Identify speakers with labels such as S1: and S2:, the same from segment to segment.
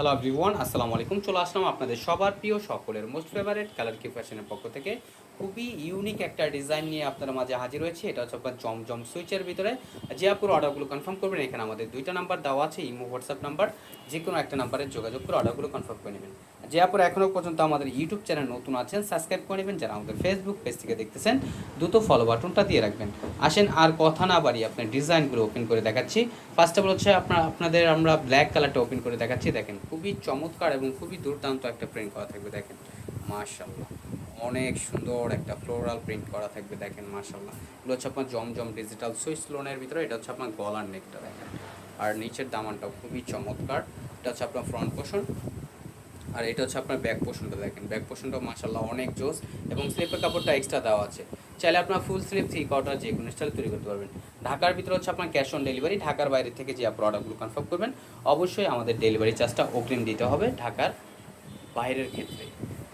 S1: Hello everyone আসসালামু আলাইকুম চলে আসলাম আপনাদের সবার প্রিয় সকলের মোস্ট ফেভারেট কালার কি ফ্যাশনের পক্ষ থেকে। খুবই ইউনিক একটা ডিজাইন নিয়ে আপনার মাঝে হাজির হয়েছে। এটা হচ্ছে আপনার জমজম সুইচের ভিতরে। যে আপনার অর্ডারগুলো কনফার্ম করবেন। এখানে আমাদের দুইটা নাম্বার দেওয়া আছে, ইমো হোয়াটসঅ্যাপ নাম্বার যে কোনো একটা নাম্বারে যোগাযোগ করে অর্ডারগুলো কনফার্ম করে নেবেন। যে আপুর এখনও পর্যন্ত আমাদের ইউটিউব চ্যানেল নতুন আছেন সাবস্ক্রাইব করে নেবেন, যারা আমাদের ফেসবুক পেজ থেকে দেখতেছেন, দ্রুত ফলো বাটনটা দিয়ে রাখবেন। আসেন, আর কথা না বাড়ি আপনার ডিজাইনগুলো ওপেন করে দেখাচ্ছি। ফার্স্ট অফ অল হচ্ছে আপনার আপনাদের আমরা ব্ল্যাক কালারটা ওপেন করে দেখাচ্ছি, দেখেন, খুবই চমৎকার এবং খুবই দুর্দান্ত একটা প্রিন্ট করা থাকবে, দেখেন। মাশাল্লাহ অনেক সুন্দর একটা ফ্লোরাল প্রিন্ট করা থাকবে, দেখেন মাশাল্লাহ এগুলো হচ্ছে আপনার জমজম ডিজিটাল সুইচ লোনের ভিতরে, এটা হচ্ছে আপনার গলার নেকটা দেখেন। আর নিচের দামানটাও খুবই চমৎকার, এটা হচ্ছে আপনার ফ্রন্ট পোর্শন আর এটা হচ্ছে আপনার ব্যাক পোর্শনটা দেখেন। ব্যাক পোর্শনটা মাসাল্লাহ অনেক জোস এবং স্লিপের কাপড়টা এক্সট্রা দেওয়া আছে। চাইলে আপনার ফুল স্লিপ থ্রি কোয়ার্টার যে কোনো স্টাইল তৈরি করতে পারবেন। ঢাকার ভিতরে হচ্ছে আপনার ক্যাশ অন ডেলিভারি ঢাকার বাইরে থেকে যে প্রোডাক্টগুলো কনফার্ম করবেন, অবশ্যই আমাদের ডেলিভারি চার্জটা অগ্রিম দিতে হবে ঢাকার বাইরের ক্ষেত্রে।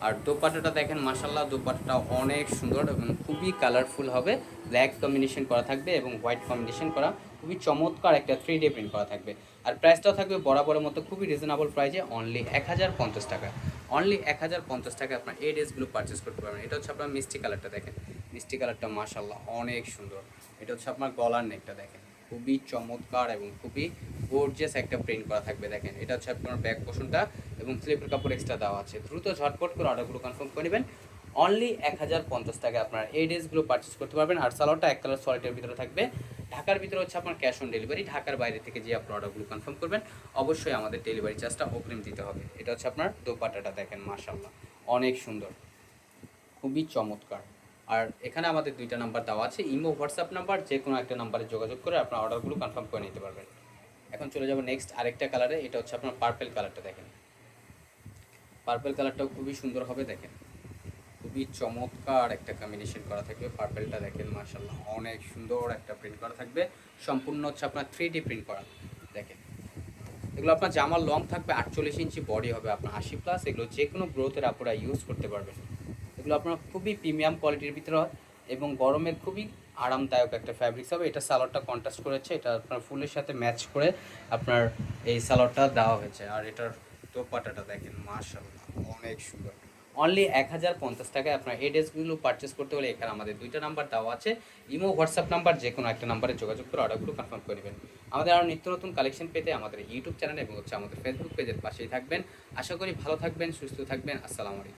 S1: আর দোপাট্টাটা দেখেন মাসাল্লাহ দোপাট্টাটা অনেক সুন্দর এবং খুবই কালারফুল হবে। ব্ল্যাক কম্বিনেশন করা থাকবে এবং হোয়াইট কম্বিনেশন করা, খুবই চমৎকার একটা থ্রি ডে প্রিন্ট করা থাকবে। আর প্রাইসটাও থাকবে বরাবরের মতো, খুবই রিজনেবল প্রাইসে অনলি এক হাজার পঞ্চাশ টাকা। অনলি এক হাজার পঞ্চাশ টাকা আপনার এই ড্রেসগুলো পারচেস করতে পারবেন। এটা হচ্ছে আপনার মিষ্টি কালারটা দেখেন। মিষ্টি কালারটা মাসাল্লাহ অনেক সুন্দর। এটা হচ্ছে আপনার গলার নেকটা দেখেন। খুবই চমৎকার এবং খুবই গোর্জিয়াস একটা প্রিন্ট করা থাকবে দেখেন। এটা হচ্ছে আপনার ব্যাক পোষণটা এবং স্লিপের কাপড় এক্সট্রা দেওয়া আছে। দ্রুত ঝটপট করে অর্ডারগুলো কনফার্ম করে নেবেন। অনলি এক হাজার পঞ্চাশ টাকা আপনার এই ড্রেসগুলো পারচেস করতে পারবেন। আর সালোয়ারটা এক কালার সলিটের ভিতরে থাকবে। ঢাকার ভিতরে হচ্ছে আপনার ক্যাশ অন ডেলিভারি ঢাকার বাইরে থেকে যে আপনার অর্ডারগুলো কনফার্ম করবেন, অবশ্যই আমাদের ডেলিভারি চার্জটা অগ্রিম দিতে হবে। এটা হচ্ছে আপনার দোপাটাটা দেখেন মাশাল্লাহ অনেক সুন্দর। খুবই চমৎকার। আর এখানে আমাদের দুইটা নাম্বার দেওয়া আছে। ইমো, হোয়াটসঅ্যাপ নাম্বার যে কোনো একটা নাম্বারে যোগাযোগ করে আপনার অর্ডারগুলো কনফার্ম করে নিতে পারবেন। এখন চলে যাব নেক্সট আরেকটা কালারে এটা হচ্ছে আপনার পার্পেল কালারটা দেখেন। পার্পেল কালারটাও খুবই সুন্দর হবে, দেখেন। খুবই চমৎকার একটা কম্বিনেশন করা থাকবে পার্পেলটা দেখেন মার্শাল্লাহ অনেক সুন্দর একটা প্রিন্ট করা থাকবে। সম্পূর্ণ হচ্ছে আপনার থ্রি প্রিন্ট করা, দেখেন। এগুলো আপনার জামার লং থাকবে আটচল্লিশ ইঞ্চি বডি হবে আপনার আশি প্লাস এগুলো যে কোনো গ্রোথের আপনারা ইউজ করতে পারবেন। এগুলো আপনার খুবই প্রিমিয়াম কোয়ালিটির ভিতরে হয় এবং গরমের খুবই আরামদায়ক একটা ফ্যাব্রিক্স হবে। এটা সালোয়ারটা কন্ট্রাস্ট করেছে, এটা আপনার ফুলের সাথে ম্যাচ করে আপনার এই সালোয়ারটা দেওয়া হয়েছে। আর এটার দোপাটাটা দেখেন মাশাল্লাহ অনেক সুন্দর। অনলি এক হাজার পঞ্চাশ টাকায় আপনার এই ড্রেসগুলো পারচেস করতে হলে এখানে আমাদের দুইটা নাম্বার দেওয়া আছে। ইমো হোয়াটসঅ্যাপ নাম্বার যে কোনো একটা নাম্বারে যোগাযোগ করে অর্ডারগুলো কনফার্ম করে আমাদের আরও নিত্য নতুন কালেকশন পেতে আমাদের ইউটিউব চ্যানেল এবং হচ্ছে আমাদের ফেসবুক পেজের পাশেই থাকবেন। আশা করি ভালো থাকবেন, সুস্থ থাকবেন। আসসালামু আলাইকুম।